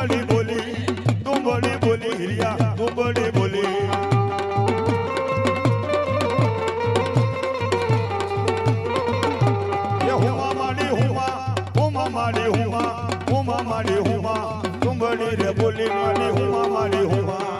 ડુંબળી બોલી ડુંબળી બોલી હિરિયા ડુંબળી બોલી મારી હુમા હુમા મારી હુમા બોલી મારી હુમા મારી હુમા